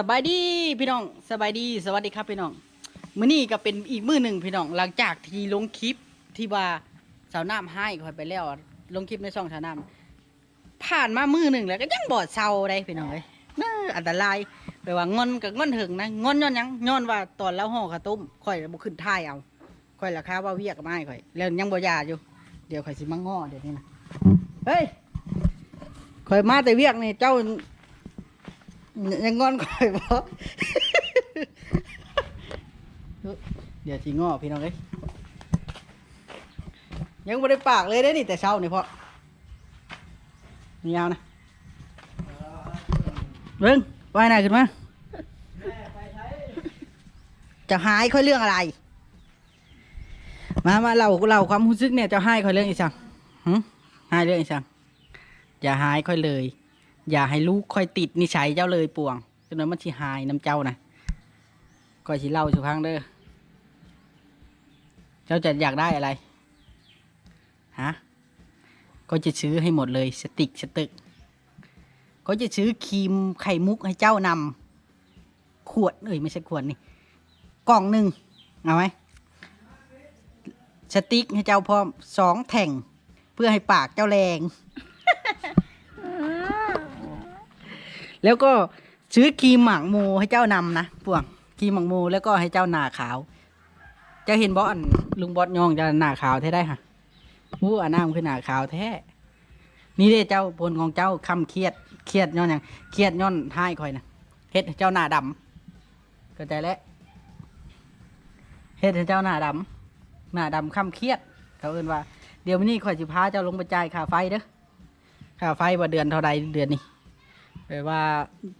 สบายดีพี่น้องสบายดีสวัสดีครับพี่น้องมื้อนี้ก็เป็นอีกมื้อหนึ่งพี่น้องหลังจากที่ลงคลิปที่ว่าสาวน้ำให้คอยไปแล้ว ลงคลิปในช่องสาวน้ำผ่านมามื้อหนึ่งแล้วก็ยังบอดเซาได้พี่น้องเอ้ยน่าอันตรายแปลว่างอนกับงอนถึงนะงอนย้อนยังย้อนว่าตอนแล้วห่อข้าวต้มข่อยบ่ขึ้นท้ายเอาข่อยราคาว่าเวียกไมาให้ข่อย แล้วยังบ่ยาอยู่เดี๋ยวข่อยสิมาง้อเดี๋ยวนี้นะเฮ้ยข่อยมาแต่เวียกนี่เจ้า ยังงอนข่อยบ่เดี๋ยวสิง้อพี่น้องเอ้ยยังบ่ได้ปากเลยได้อนี่แต่เช้านี่พ่อนี่เอานะเบิ่งว่ายหน้าขึ้นมาจะหายค่อยเรื่องอะไร มามาเราเราความรู้สึกเนี่ยจะหายค่อยเรื่องอีสังหึหายเรื่องอีสังอย่าหายค่อยเลย อย่าให้ลูกค่อยติดนิสัยเจ้าเลยป่วงจนนั้นมันสิหายน้ำเจ้านะก็สิเล่าสุพังเด้อเจ้าจะอยากได้อะไรฮะก็จะซื้อให้หมดเลยสติกสตึก ก็จะซื้อครีมไข่มุกให้เจ้านำขวดเอ้ยไม่ใช่ขวดนี่กล่องหนึ่งเอาไหมสติกให้เจ้าพร้อมสองแท่ง เพื่อให้ปากเจ้าแรง แล้วก็ซื้อครีมหมักโมให้เจ้านำนะพวงครีมหมักโมแล้วก็ให้เจ้าหน้าขาว เจะเห็นบอสลุงบอสยองจะหน้าขาวแท้ได้ค่ะหูอันน้ำคือหน้าขาวแท้นี่เด้เจ้าผลของเจ้าคำเครียดเครียดย้อนอย่างเครียดย้อนท้ายคอยนะเฮ็ดเจ้าหน้าดำเข้าใจแล้วเฮ็ดให้เจ้าหน้าดำหน้าดำคำเครียด เขาเอิ้นว่าเดี๋ยววันนี้ข่อยสิพาเจ้าลงไปจ่ายค่าไฟเด้อค่าไฟว่าเดือนเท่าใดเดือนนี้ แปลว่า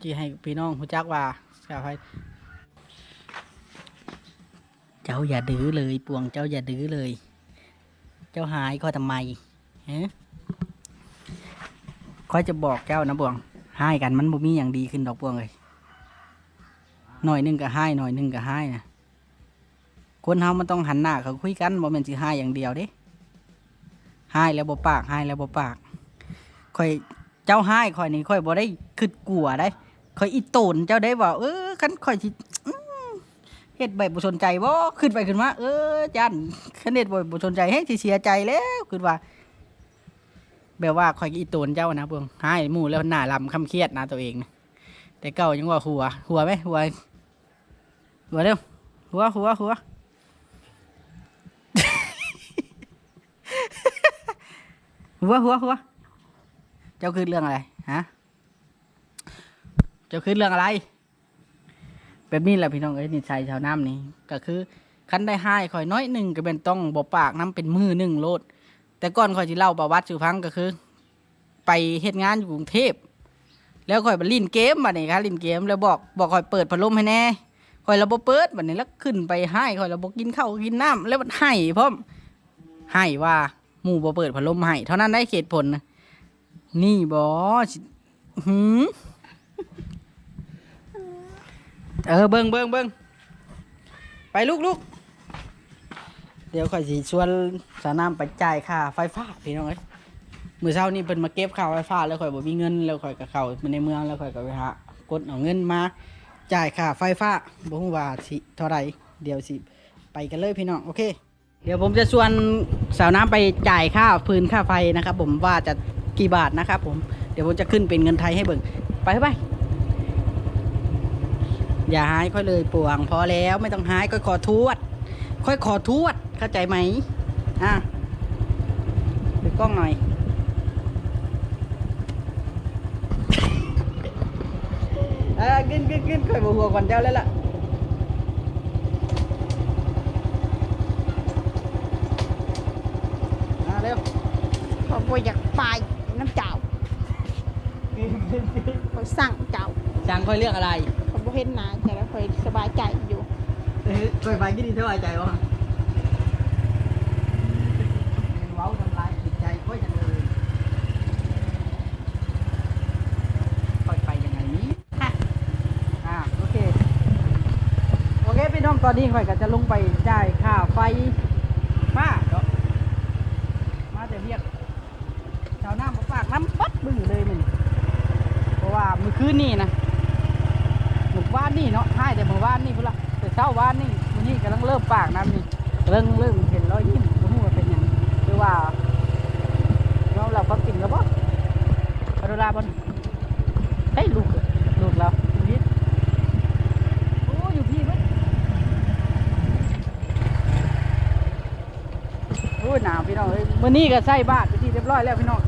จีให้พี่น้องรู้จักว่าค่าไฟเจ้าอย่าดื้อเลย ปวงเจ้าอย่าดื้อเลย เจ้าหายก็ทำไมฮะคอยจะบอกเจ้านะปวงให้กันมันบ่มีอย่างดีขึ้นดอกปวงเลยหน่อยหนึงก็ให้หน่อยหนึงก็ให้นะคนเฮามันต้องหันหน้าเขาคุยกันบ่แม่นสิให้อย่างเดียวเด้ให้แล้วบ่ปากให้แล้วบ่ปากค่อย เจ้าให้คอยนี่คอยบ่ได้คิดกลัวได้คอยอีโตนเจ้าได้ว่าเออคันคอยสิเฮ็ดแบบบ่สนใจบ่ขึ้นไปขึ้นมาเออจันคันเฮ็ดบ่บ่สนใจให้สิเสียใจแล้วขึ้นว่าแบบว่าข่อยอีโตนเจ้านะเบิ่งหายหมู่แล้วหน้าลำคำเครียดนะตัวเองนะแต่เก่ายังว่าหัว หัวไหมหัวหัวเร็วหัวหัวหัวหัวหัวหัว เจ้าคือเรื่องอะไรฮะเจ้าคือเรื่องอะไร แบบนี้แหละพี่น้องเอ้ยนิสัยชาวน้ำนี่ก็คือคันได้ให้คอยน้อยหนึ่งก็เป็นต้องบ่ปากน้ำเป็นมือหนึ่งโลด แต่ก่อนคอยที่เล่าประวัติสู่ฟังก็คือ ไปเฮ็ดงานอยู่กรุงเทพแล้วคอยไปลินเกมบัดนี้ครับลินเกมแล้วบอกบอกคอยเปิดพัดลมให้แน่คอยระบบเปิดบัดนี้แล้วขึ้นไปให้คอยระบบกินข้าวกินน้ำแล้วมันให้พร้อมให้ว่าหมู่บ่เปิดพัดลมให้เท่านั้นได้เหตุผลนะ นี่บอสหืมเออเบิ้งเบิ้งเบิ้งไปลูกลูกเดี๋ยวข่อยสิชวนสาวนามไปจ่ายค่าไฟฟ้าพี่น้องเอ้ยมื้อเช้านี้เพิ่นมาเก็บค่าไฟฟ้าแล้วข่อยบ่มีเงินแล้วข่อยก็เข้ามาในเมืองแล้วข่อยก็ไปหากดเอาเงินมาจ่ายค่าไฟฟ้าบ่ฮู้ว่าสิเท่าไหร่เดี๋ยวสิไปกันเลยพี่น้องโอเค เดี๋ยวผมจะชวนสาวน้ำไปจ่ายค่าพื้นค่าไฟนะครับ ผมว่าจะ กี่บาทนะครับผม เดี๋ยวผมจะขึ้นเป็นเงินไทยให้เบิ่ง ไปไป อย่าหายค่อยเลยปวง พอแล้วไม่ต้องหายค่อยขอทวด ค่อยขอทวด เข้าใจไหมอะดูกล้องหน่อย เออกินกินกินค่อยบหัวก่อนเจ้าแล้วล่ะมาเร็ว ขอยบ่อยากไป น้ำเจ้ากินกินกินขอยสั่งเจ้าช่างค่อยเลือกอะไรขอยบ่เห็นหน้าแต่แล้วขอยสบายใจอยู่เอ้ยค่อยไปกินดีเท่าไหร่ใจวะเว้าทำลายจิตใจค่อยจังเลยค่อยไปยังไงนี้ค่ะอ่าโอเคโอเคพี่น้องตอนนี้ข่อยก็จะลงไปจ่ายค่าไฟฟ้าเนาะมาแต่เรียกชาวน้ำมากน้ำปัดมือเลยมันเพราะว่ามือคืนนี่นะหมือว่านนี่เนาะให้แต่เมื่อวานนี่พุ่นละแต่เช้าวานนี่วันนี้กำลังเริ่มปากน้ำนี่เริ่มเริ่มเห็นรอยยิ้มบ่ฮู้ว่าเป็นหยังหรือว่าน้องเราก็กินแล้วบ่พอดูลาบนเฮ้ยลูกลูกเราพี่โอ้อยู่พี่เว้ยโอ้ยหนาวพี่น้องเมื้อนี้ก็ใส่บาตรไปที่เรียบร้อยแล้วพี่น้อง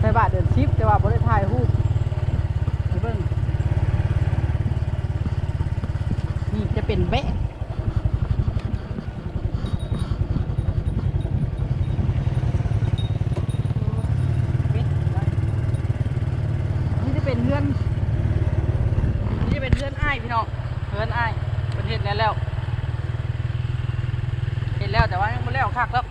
ใส่บาตรเดือนชิปแต่ว่าบ่ได้ถ่ายรูปให้เบิ่งนี่จะเป็นแบะนี่จะเป็นเพื่อนนี่จะเป็นเพื่อนอ้ายพี่น้องเพื่อนอ้ายประเทศแล้วแล้วเห็นแล้วแต่ว่ายังไม่แล้วคักแล้ว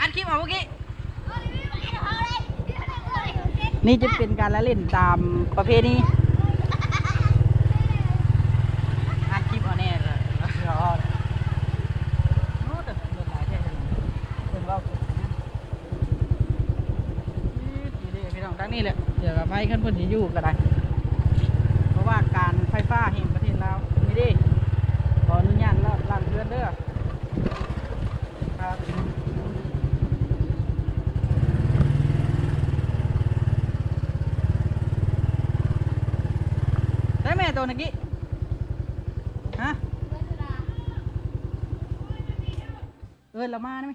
อันคลิปเอาเมื่อกี้ นี่จะเป็นการละเล่นตามประเพณีอัดคลิปเอาแน่เลยรอโน้แต่เลือดหลายแท้จังเป็นเว่านี่ดีๆพี่น้องทั้งนี้แหละเดี๋ยวกับไปขึ้นเพิ่นสิอยู่ก็ได้ เพราะว่าการไฟฟ้าแห่งประเทศเราวนี่ดิขออนุญาตแล้วล้างเรือนเด้อครับ ได้แม่ตัวนักกี้ฮะเออละมาได้ไหม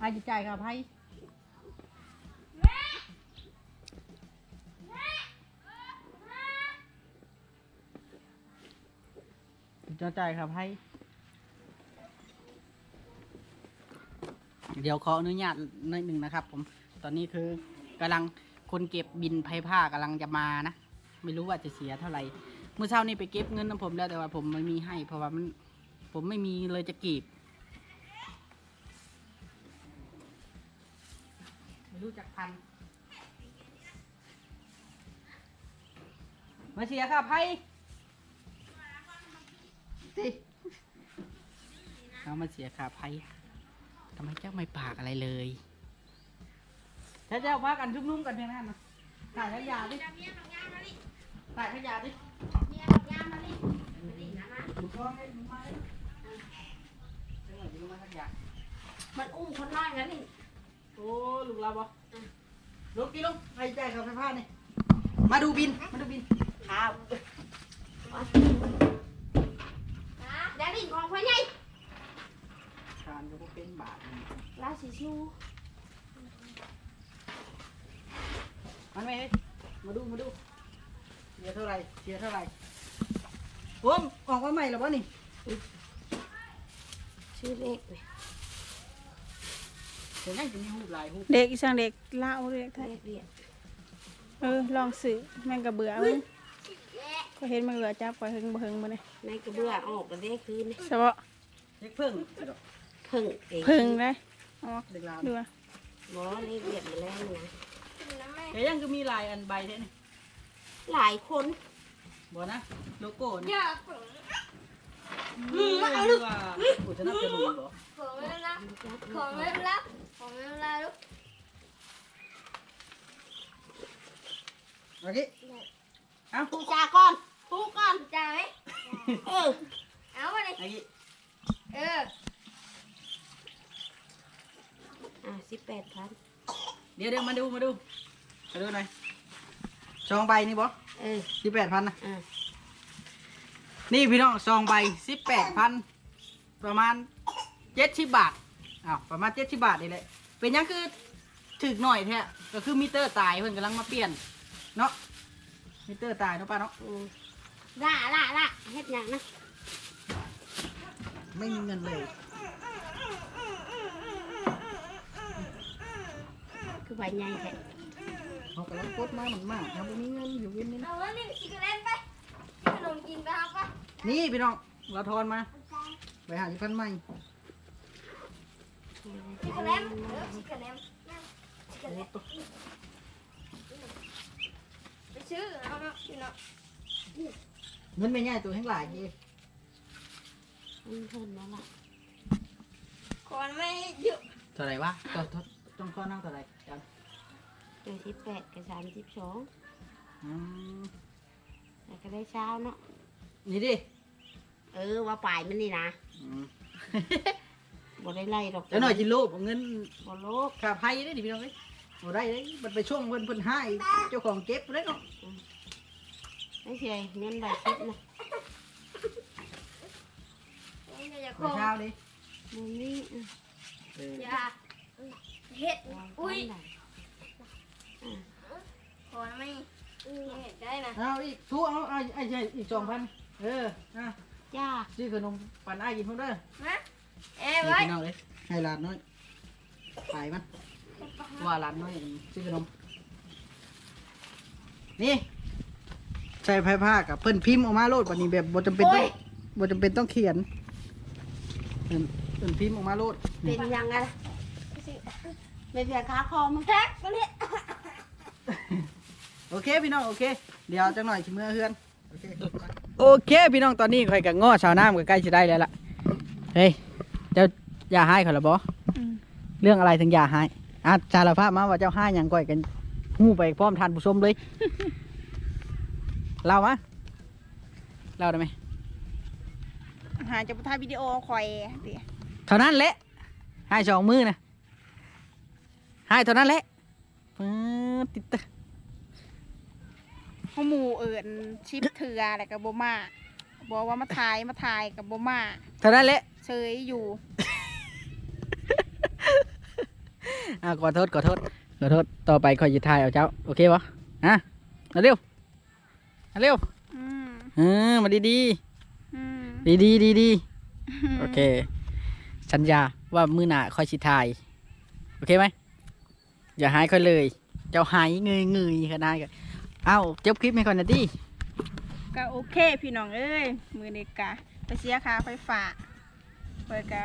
อาจิจ่ายกับไพ่จะจ่ายกับไพ่เดี๋ยวขออนุญาตหนิดหนึ่งนะครับผม ตอนนี้คือกำลังคนเก็บบินไพ่ผ้ากำลังจะมานะ ไม่รู้ว่าจะเสียเท่าไหร่เมื่อเช้านี้ไปเก็บเงินของผมแล้วแต่ว่าผมไม่มีให้ เพราะว่ามันผมไม่มีเลยจะกีบไม่รู้จักพัน มาเสียค่าไพ่สิเอามาเสียค่าไพ่ทำไมเจ้าไม่ปากอะไรเลยถ้าเจ้าพากันชุมนุมกันเพียงนั้นนะถ่ายขยะดิ ถ่ายขยะดิดูกล้องให้ดูมาดิเดี๋ยวหน่อยดูมาขยะมันอุ้มคนน้อยแล้วนี่โอ้ลูกเราบ่ลูกกี่ลูกให้ใจายเขาไฟฟ้านี่มาดูบิน มาดูบินครับแดดดิ้งของพ่อใหญ่ชานก็บ่เป็นบาทนี่ราศีชูมันไม่เฮ้ยมาดู มาดูเสียเท่าไหร่เสียเท่าไหร่โอ้มออกมาใหม่แล้ววะนี่ชื่อเลขเลยเดี๋ยวนั่งจะมีหูปหลายหูปเด็กอีสังเด็กเล่าเด็กไทยเลขเรียนเออลองสื่อแม่งกระเบื่อมึงก็เห็นมันเบื่อจับไปหึงบ่หึงบ่เนี่ยในกระเบื้อออกกันได้คืนนี่เฉพาะเด็กเพิ่งเพึ่งเองหึงเลยเอ๋อเด็กลาวดูว่าบอเลขเรียนมาแล้วนะเฮ้ยยังก็มีลายอันใบเท่นี่ หลายคนบ่นะโลโก้นี่อย่าอืมว่าอุทนับจะรู้บ่ของไม่รับของไม่รับของไม่รับลูกโอเคเอ้าปูจาก่อนปูก่อนจ่ายไหมเออเอามาเลยโอเคเอออะสิบแปดพันเดี๋ยวเดี๋ยวมาดูมาดูมาดูหน่อย ซองใบนี่บ่เออสิบแปดพันนะอะนี่พี่น้องซองใบสิบแปดพันประมาณเจ็ดสิบบาทอ้าวประมาณเจ็ดสิบบาทนี่แหละเป็นหยังคือถึกหน่อยแท้ก็คือมิเตอร์ตายเพิ่นกำลังมาเปลี่ยนเนาะมิเตอร์ตายเนาะป้าเนาะอืมล่าล่าล่าเฮ็ดหยังนะไม่มีเงินเลย คือใบใหญ่แท้ เขากำลังกดมามันมากครับบ่มีเงินอยู่เว้นนี่นะเอาแล้วนี่ชิคกี้พายไปขนมกินไปครับปะนี่พี่น้องเราทอนมา ไปหาที่พันใหม่ชิคกี้พายเออชิคกี้พายชิคกี้พายเนาะเงินไม่ง่ายตัวแห่งหลายเย่มันเพิ่นแล้วล่ะขอนไม่เยอะเท่าไหร่วะต้องต้องต้องข้อนั่งเท่าไหร่ จังเป็นสิบแปดกับสามสิบสองอืมแต่ก็ได้เช้าเนาะนี่ดิเออว่าปลายมันนี่นะอืมบ่ได้ไล่ดอกแล้วหน่อยจิโลบเอาเงินบ่โลกค่าไพ่ได้ดิพี่น้องเอ้ยบ่ได้เลยมันไปช่วงเพิ่นเพิ่นให้เจ้าของเก็บเลยเนาะไม่ใช่เงินใบสิบนะนี่จะขเมื่ออเช้าดิมันนี่อะเอออย่าเฮ็ดวางอุ้ยไว้ไหน ขอนไม่เฮ็ดได้นะเอาอีกทุเอาเอาไอ้ใช่อีกสองพันเอออะจ้าซื้อขนมปั่นไอ้ายกินเพิ่นเด้อมาเอ้นี่ไว้พี่น้องเลยให้หลานน้อยขายมันว่าหลานน้อยซื้อขนมนี่ใส่ไผ่ผ้ากับเพิ่นพิมพ์ออกมาโลดวันนี้แบบบ่จำเป็นต้องบ่จำเป็นต้องเขียนเพิ่นเพิ่นพิมพ์ออกมาโลดเป็นยังไงเป็นเพียงขาคอมึงแท็กก็เนี่ย โอเคพี่น้องโอเค เดี๋ยวจังหน่อยชิเมื่อเฮือนโอเคโอเคพี่น้องตอนนี้ข่อยกับง้อชาวน้ำก็ใกล้จะได้แล้วล่ะเฮ้ยเจ้าอย่าให้เขาละบออืมเรื่องอะไรถึงอย่าให้อะจารภาพมาว่าเจ้าให้หยังก่อยกันหู้ไปพร้อมทานผู้ชมเลยเล่ามาเล่าได้ไหมหาจะถ่ายวิดีโอคอยเดี๋ยวเท่านั้นแหละให้สองมือนะให้เท่านั้นแหละปื๊ดติดตะข้อหมูเอิญชิปเถืออะไรกับโบมาบอกว่ามาถ่ายมาถ่ายกับโบมาเท่านั้นแหละเฉยอยู่ อะขอโทษขอโทษขอโทษต่อไปคอยจะทายเอาเจ้า โอเคปะอะมาเร็วมาเร็วอืมเออมาดีดีอืมดีดีดีดีๆโอเคสัญญาว่ามือหน้าคอยชิทาย โอเคไหมอย่าหายค่อยเลย เจ้าหายเงยเงยขนาดกัน เอาจบคลิปให้ก่อนนะดิก็โอเคพี่น้องเอ้ยมือเด็กกะไปเสียค่าไฟฟ้าเปิดกะ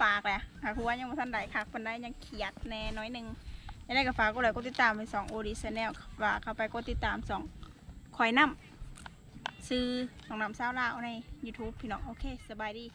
ฝากแหละหากว่ายังไม่ทันได้ค่ะคนได้ยังเขียดแน่น้อยหนึ่งยังได้ก็ฝากกดไลค์กดติดตามเป็นสองโอดีชแนลฝากเข้าไปกดติดตามสองคอยน้ำซื้อของน้ำเศร้าลาวใน YouTube พี่น้องโอเคสบายดี